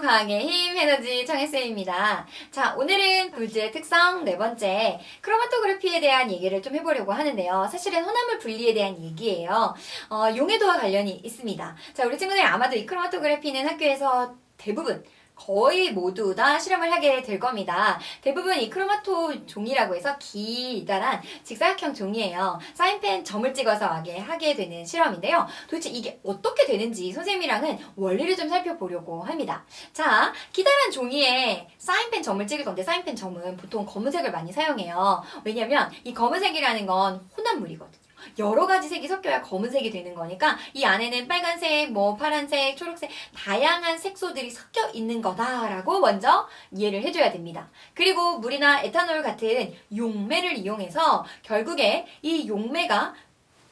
과학의 힘 에너지 청혜쌤입니다. 자, 오늘은 불지의 특성 네 번째 크로마토그래피에 대한 얘기를 좀 해보려고 하는데요. 사실은 혼합물 분리에 대한 얘기예요. 어, 용해도와 관련이 있습니다. 자, 우리 친구들 아마도 이 크로마토그래피는 학교에서 대부분 거의 모두 다 실험을 하게 될 겁니다. 대부분 이 크로마토 종이라고 해서 기다란 직사각형 종이에요. 사인펜 점을 찍어서 하게, 하게 되는 실험인데요. 도대체 이게 어떻게 되는지 선생님이랑은 원리를 좀 살펴보려고 합니다. 자, 기다란 종이에 사인펜 점을 찍을 건데 사인펜 점은 보통 검은색을 많이 사용해요. 왜냐면 이 검은색이라는 건 혼합물이거든요. 여러 가지 색이 섞여야 검은색이 되는 거니까 이 안에는 빨간색, 뭐 파란색, 초록색 다양한 색소들이 섞여 있는 거다라고 먼저 이해를 해줘야 됩니다. 그리고 물이나 에탄올 같은 용매를 이용해서 결국에 이 용매가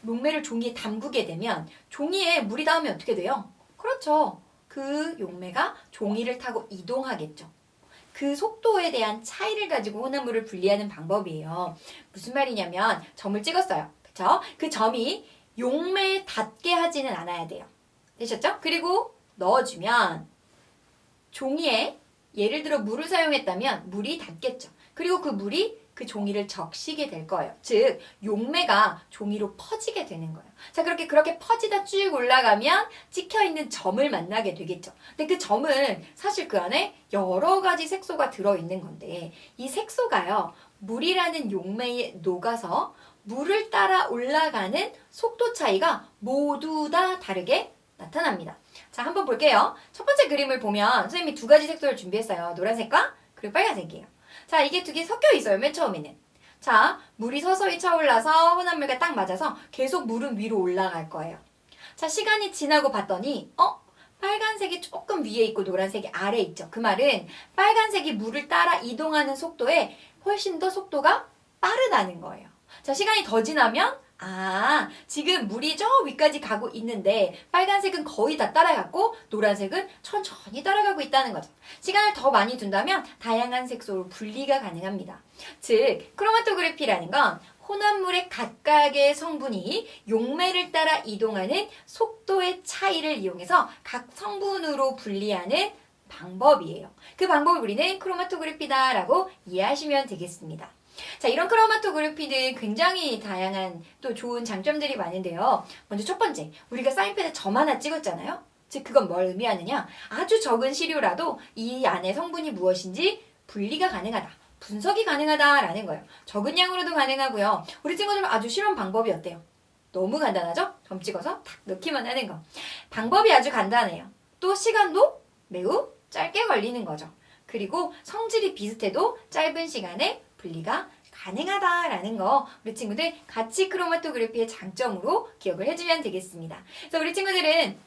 용매를 종이에 담그게 되면 종이에 물이 닿으면 어떻게 돼요? 그렇죠. 그 용매가 종이를 타고 이동하겠죠. 그 속도에 대한 차이를 가지고 혼합물을 분리하는 방법이에요. 무슨 말이냐면 점을 찍었어요. 그쵸? 그 점이 용매에 닿게 하지는 않아야 돼요. 되셨죠? 그리고 넣어주면 종이에 예를 들어 물을 사용했다면 물이 닿겠죠. 그리고 그 물이 그 종이를 적시게 될 거예요. 즉 용매가 종이로 퍼지게 되는 거예요. 자 그렇게 그렇게 퍼지다 쭉 올라가면 찍혀 있는 점을 만나게 되겠죠. 근데 그 점은 사실 그 안에 여러 가지 색소가 들어 있는 건데 이 색소가요 물이라는 용매에 녹아서 물을 따라 올라가는 속도 차이가 모두 다 다르게 나타납니다. 자 한번 볼게요. 첫 번째 그림을 보면 선생님이 두 가지 색소를 준비했어요. 노란색과 그리고 빨간색이에요. 자, 이게 두 개 섞여 있어요, 맨 처음에는. 자, 물이 서서히 차올라서 혼합물과 딱 맞아서 계속 물은 위로 올라갈 거예요. 자, 시간이 지나고 봤더니, 어? 빨간색이 조금 위에 있고 노란색이 아래 있죠. 그 말은 빨간색이 물을 따라 이동하는 속도에 훨씬 더 속도가 빠르다는 거예요. 자, 시간이 더 지나면, 아, 지금 물이 저 위까지 가고 있는데 빨간색은 거의 다 따라갔고 노란색은 천천히 따라가고 있다는 거죠. 시간을 더 많이 둔다면 다양한 색소로 분리가 가능합니다. 즉, 크로마토그래피라는 건 혼합물의 각각의 성분이 용매를 따라 이동하는 속도의 차이를 이용해서 각 성분으로 분리하는 방법이에요. 그 방법을 우리는 크로마토그래피다라고 이해하시면 되겠습니다. 자, 이런 크로마토그래피는 굉장히 다양한 또 좋은 장점들이 많은데요. 먼저 첫 번째, 우리가 사인펜에 점 하나 찍었잖아요. 즉, 그건 뭘 의미하느냐? 아주 적은 시료라도 이 안에 성분이 무엇인지 분리가 가능하다. 분석이 가능하다라는 거예요. 적은 양으로도 가능하고요. 우리 친구들 아주 실험 방법이 어때요? 너무 간단하죠? 점 찍어서 탁 넣기만 하는 거. 방법이 아주 간단해요. 또 시간도 매우 짧게 걸리는 거죠. 그리고 성질이 비슷해도 짧은 시간에 분리가 가능하다라는 거 우리 친구들 같이 크로마토그래피의 장점으로 기억을 해주면 되겠습니다. 그래서 우리 친구들은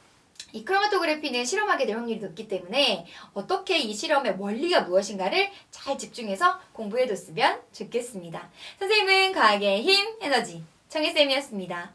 이 크로마토그래피는 실험하게 될 확률이 높기 때문에 어떻게 이 실험의 원리가 무엇인가를 잘 집중해서 공부해뒀으면 좋겠습니다. 선생님은 과학의 힘, 에너지, 청혜쌤이었습니다.